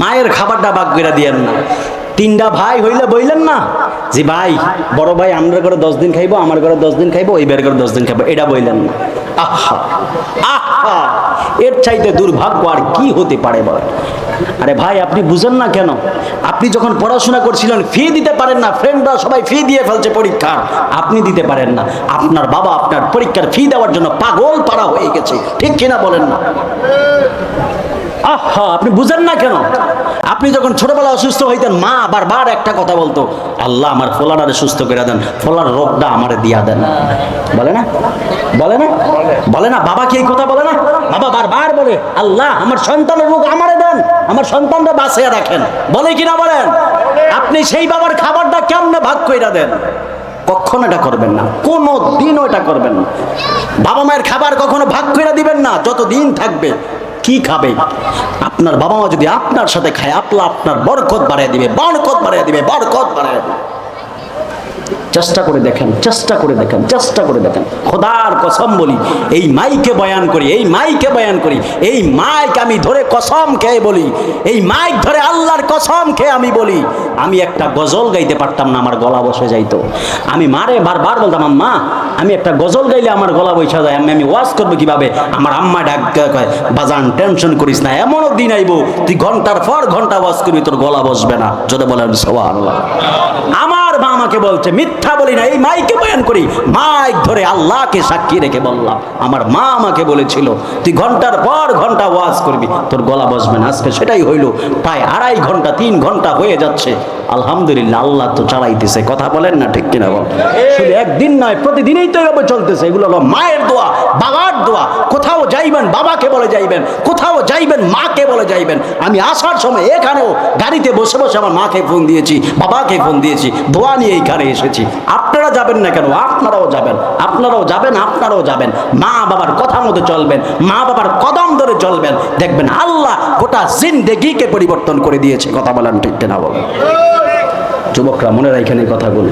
মায়ের খাবারটা বাগ করে দিয়েন না। তিনটা ভাই হইলে বইলেন না, যে ভাই, বড় ভাই আমরা ঘরে দশ দিন খাইবো, আমার ঘরে দশ দিন খাইবো ওই বের ঘরে দশ দিন খাইবো, এটা বইলেন না। আহা আহা, এর চাইতে দুর্ভাগ্য আর কি হতে পারে বল? আরে ভাই, আপনি বুঝেন না কেন? আপনি যখন পড়াশোনা করছিলেন ফি দিতে পারেন না ফ্রেন্ডরা সবাই ফি দিয়ে ফেলছে পরীক্ষা। আপনি দিতে পারেন না। আপনার বাবা আপনার পরীক্ষার ফি দেওয়ার জন্য পাগল পাড়া হয়ে গেছে, ঠিক কিনা বলেন না? আপনি বুঝেন না কেন? আপনি যখন ছোটবেলা অসুস্থ হইতেন, মা বারবার একটা কথা বলতো, আল্লাহ আমার ফোলাটারে সুস্থ করে দেন, ফোলার রোগটা আমারে দিয়া দেন। বলে না? বলে না? বলে না? বাবা কি এই কথা বলে না? বাবা বারবার বলে, আল্লাহ আমার সন্তানের রোগ আমারে দেন, আমার সন্তানটা বাঁচিয়ে রাখেন। বলে কিনা বলেন? আপনি সেই বাবার খাবারটা কেমনে ভাগ কইরা দেন? কখনো এটা করবেন না কোনো দিনও এটা করবেন না। বাবা মায়ের খাবার কখনো ভাগ করে দিবেন না যত দিন থাকবে কি খাবে? আপনার বাবা মা যদি আপনার সাথে খায় আপলা আপনার বরকত বাড়িয়ে দিবে, বরকত বাড়িয়ে দিবে, বরকত বাড়িয়ে দিবে। চেষ্টা করে দেখেন, চেষ্টা করে দেখেন, চেষ্টা করে দেখেন। খোদার কসম বলি, এই মাইকে বয়ান করি, এই মাইকে বয়ান করি, এই মাইক আমি ধরে কসম খেয়ে বলি, এই মাইক ধরে আল্লাহর কসম খেয়ে আমি বলি, আমি একটা গজল গাইতে পারতাম না, আমার গলা বসে যাইতো। আমি মারে বারবার বলতাম, আম্মা, আমি একটা গজল গাইলে আমার গলা বসে যায়, আমি আমি ওয়াজ করব কীভাবে? আমার আম্মা ডাক বাজান টেনশন করিস না, এমনও দিন আইবো, তুই ঘণ্টার পর ঘণ্টা ওয়াজ করবি, তোর গলা বসবে না। যদি বলেন আল্লাহ আমার আমাকে বলছে, মিথ্যা বলি না, এই মাইকে বয়ান করি। মাইক ধরে আল্লাহকে সাক্ষী রেখে বললাম, আমার মা আমাকে বলেছিল, তুই ঘণ্টার পর ঘণ্টা ওয়াজ করবি, তোর গলা বসবে না, আজকে সেটাই হইল। প্রায় আড়াই ঘণ্টা, তিন ঘণ্টা হয়ে যাচ্ছে। আলহামদুলিল্লাহ, আল্লাহ তো চালাইতেছে, কথা বলেন না ঠিক কিনা বল? শুধু একদিন নয়, প্রতিদিনই তো এভাবে চলতেছে, এগুলো হলো মায়ের দোয়া, বাবার দোয়া। কোথাও যাইবেন, বাবাকে বলে যাইবেন, কোথাও যাইবেন, মাকে বলে যাইবেন। আমি আসার সময় এখানেও গাড়িতে বসে বসে আমার মাকে ফোন দিয়েছি, বাবাকে ফোন দিয়েছি, দোয়া নিয়ে এইখানে এসেছি। আপনারা যাবেন না কেন? আপনারাও যাবেন। আপনারাও যাবেন আপনারাও যাবেন। মা বাবার কথা মতো চলবেন, মা বাবার কদম ধরে চলবেন। দেখবেন আল্লাহ গোটা জিন্দেগিকে পরিবর্তন করে দিয়েছে। কথা বলেন ঠিক না বলেন যুবকরা, মনে রাখেন এই কথাগুলো।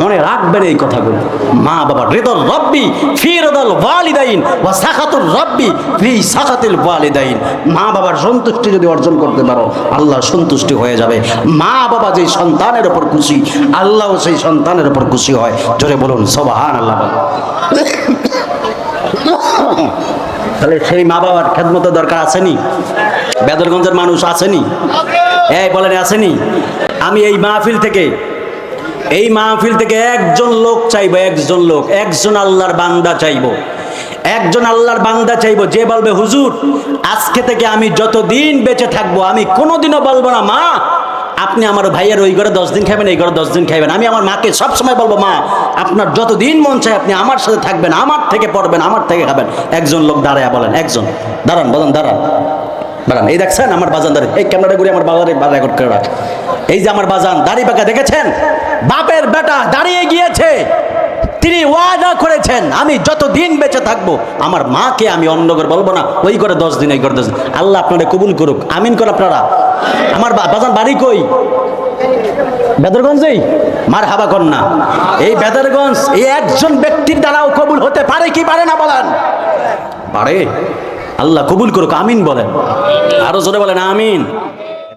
মনে রাখবেন এই কথাগুলো। মা বাবা হৃদল রব্বি ফি হৃদল ওয়ালিদাইন ওয়া সাখাতুল রব্বি ফি সাখাতিল ওয়ালিদাইন। মা বাবার সন্তুষ্টি যদি অর্জন করতে পারো আল্লাহ সন্তুষ্টি হয়ে যাবে। মা বাবা যেই সন্তানের উপর খুশি, আল্লাহও সেই সন্তানের উপর খুশি হয়। জোরে বলুন সবাহান আল্লাহ তাহলে সেই মা বাবার খেদমতের দরকার আসেনি? বেদরগঞ্জের মানুষ আসেনি? এই বলেন, আসেনি? আমি এই মাহফিল থেকে এই মাহফিল থেকে একজন লোক চাইব, একজন লোক, একজন আল্লাহর বান্দা চাইব। একজন আল্লাহর বান্দা চাইব, যে বলবে, হুজুর, আজকে থেকে আমি যতদিন বেঁচে থাকব, আমি কোনোদিনও বলব না, মা, আপনি আমার ভাইয়ের ওই ঘরে দশ দিন খাবেন এই ঘরে দশ দিন খাবেন আমি আমার মাকে সব সময় বলব, মা, আপনার যতদিন মন চায়, আপনি আমার সাথে থাকবেন, আমার থেকে পড়বেন, আমার থেকে খাবেন। একজন লোক দাঁড়ায় বলেন, একজন। দাঁড়ান, বলেন, দাঁড়ান। দাঁড়ান এই দেখছেন আমার বাজান দাঁড়িয়ে এই ক্যামেরাটা ঘুরে আমার বাজারে রেকর্ড করে রাখ। এই যে আমার বাজান, দাড়ি পাকা দেখেছেন? বাপের বেটা দাঁড়িয়ে গিয়েছে। তিনি ওয়াদা করেছেন, আমি যত দিন বেঁচে থাকব, আমার মাকে আমি অন্য করে বলব না, ওই করে দশ দিন, এই করে দশ দিন। আল্লাহ আপনারা কবুল করুক। আমিন করে আপনারা। আমার বাজান বাড়ি কই? বেদরগঞ্জেই? মার হাবা কন্যা। এই বেদরগঞ্জ, এই একজন ব্যক্তির দ্বারাও কবুল হতে পারে কি পারে না বলেন? পারে। আল্লাহ কবুল করুক আমিন বলেন। আরও জোরে বলেন আমিন।